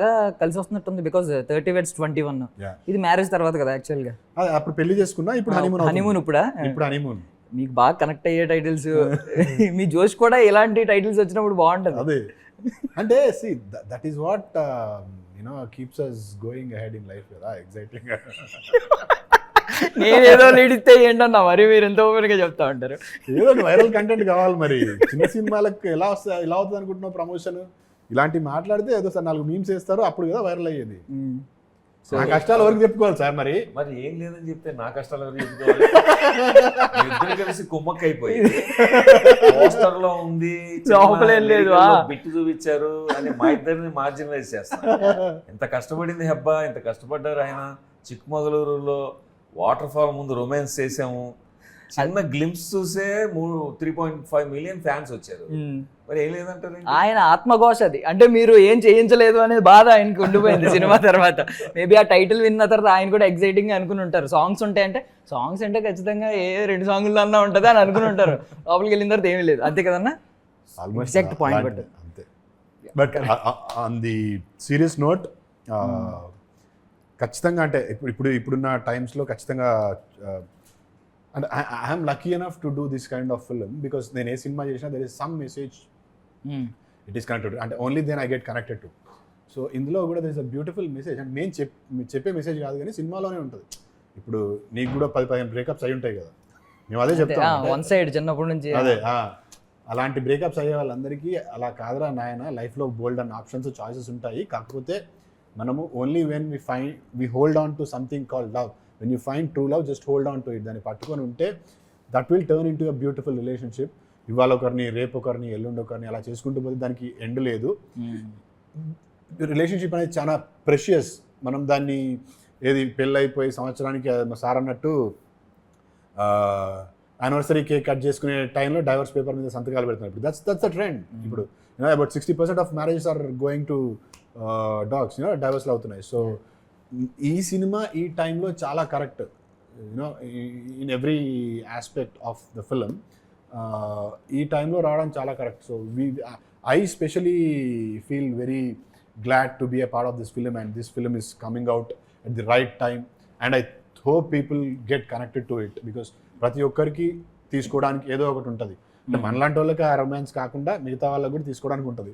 బాగా కలిసి వస్తున్నట్టుంది because thirty weds twenty one. ఇది మ్యారేజ్ తర్వాత కదా యాక్చువల్గా అప్పుడు పెళ్ళి చేసుకున్నా ఇప్పుడు హనీమూన్ హనీమూన్ ఇప్పుడా? ఇప్పుడు హనీమూన్ మీకు బాగా కనెక్ట్ అయ్యే టైటిల్స్ మీ జోష్ కూడా ఇలాంటి టైటిల్స్ వచ్చినప్పుడు బాగుంటది. అదే. అంటే see that is what you know keeps us going ahead in life కదా ఎగ్జైటింగ్ నేనేదో లీడ్ ఇస్తే ఏంటన్నా మరి మీరు ఎంత ఓపెన్గా చెప్తా ఉంటారు? ఏదో వైరల్ కంటెంట్ కావాలి మరి. చిన్న సినిమాలకు ఎలా వస్తా ఎలా అవుతుంది అనుకుంటున్నావు ప్రమోషన్ ఇలాంటి మాట్లాడితే ఏదో సార్ నాలుగు మీమ్స్ వేస్తారు అప్పుడు కదా వైరల్ అయ్యేది. నా కష్టాలు ఎవరికి చెప్పుకోవాలి సార్ మరి? మరి ఏం లేదని చెప్తే నా కష్టాలు ఎవరు చెప్పుకోవాలి? ఇద్దరు కలిసి కుమ్మక్కైపోయి పోస్టర్లో ఉంది లేదు. బిట్టు చూపించారు అని మా ఇద్దరిని మార్జినలైజ్ చేస్తారు ఎంత కష్టపడింది హెబ్బా ఎంత కష్టపడ్డారు ఆయన. చిక్మగళూరులో వాటర్ ఫాల్ ముందు రొమాన్స్ చేసాము. చిన్న గ్లిమ్స్ చూసే మూడు three point five million fans వచ్చారు. మరి ఏం లేదంటారు? ఆయన ఆత్మఘోష అది. అంటే మీరు ఏం చేయించలేదు అనేది బాధ ఆయనకి ఉండిపోయింది సినిమా తర్వాత. మేబీ ఆ టైటిల్ విన్న తర్వాత ఆయన కూడా ఎగ్జైటింగ్ అనుకుని ఉంటారు. సాంగ్స్ ఉంటాయంటే సాంగ్స్ అంటే ఖచ్చితంగా ఏ రెండు సాంగ్లు అన్నా ఉంటుంది అని అనుకుని ఉంటారు. లోపలికి వెళ్ళిన తర్వాత ఏమీ లేదు. అంతే కదన్నా? ఆల్మోస్ట్ Exact point అంతే. But on the serious note ఖచ్చితంగా అంటే ఇప్పుడు ఇప్పుడు ఇప్పుడున్న టైమ్స్లో ఖచ్చితంగా and I'm lucky enough to do this kind of film because నేను ఏ సినిమా చేసినా there is some message it is connected అంటే only then I get connected to so ఇందులో కూడా there is a beautiful message and మేము చెప్ చెప్పే message కాదు కానీ సినిమాలోనే ఉంటుంది. ఇప్పుడు నీకు కూడా పది పదిహేను బ్రేకప్స్ అయి ఉంటాయి కదా. మేము అదే చెప్తాం. వన్ సైడ్ చిన్నప్పటి నుంచి అదే అలాంటి బ్రేకప్స్ అయ్యే వాళ్ళందరికీ అలా కాదురా నాయన లైఫ్లో బోల్డ్ అండ్ ఆప్షన్స్ చాయిసెస్ ఉంటాయి. కాకపోతే మనము only when we find we hold on to something call love when you find true love just hold on to it దాన్ని పట్టుకొని ఉంటే that will turn into a beautiful relationship ఇవాళ ఒకరిని రేపు ఒకరిని ఎల్లుండి ఒకరిని అలా చేసుకుంటూ పోతే దానికి ఎండ్ లేదు. రిలేషన్షిప్ అనేది చాలా ప్రెషియస్ మనం దాన్ని ఏది పెళ్ళైపోయి సంవత్సరానికి సార్ అన్నట్టు యానివర్సరీ కేక్ కట్ చేసుకునే టైంలో డైవర్స్ పేపర్ మీద సంతకాలు పెడుతున్నారు. ఇప్పుడు దట్స్ దట్స్ ద ట్రెండ్ ఇప్పుడు about sixty percent of marriages are going to dogs డైవర్స్లు అవుతున్నాయి. సో ఈ సినిమా ఈ టైంలో చాలా correct. You know in every aspect of the film ఈ టైంలో రావడం చాలా correct. So we I specially feel very glad to be a part of this film and this film is coming out at the right time and I hope people get connected to it because ప్రతి ఒక్కరికి తీసుకోవడానికి ఏదో ఒకటి ఉంటుంది. అంటే మనలాంటి వాళ్ళకి ఆ రొమాన్స్ కాకుండా మిగతా వాళ్ళకి కూడా తీసుకోవడానికి ఉంటుంది.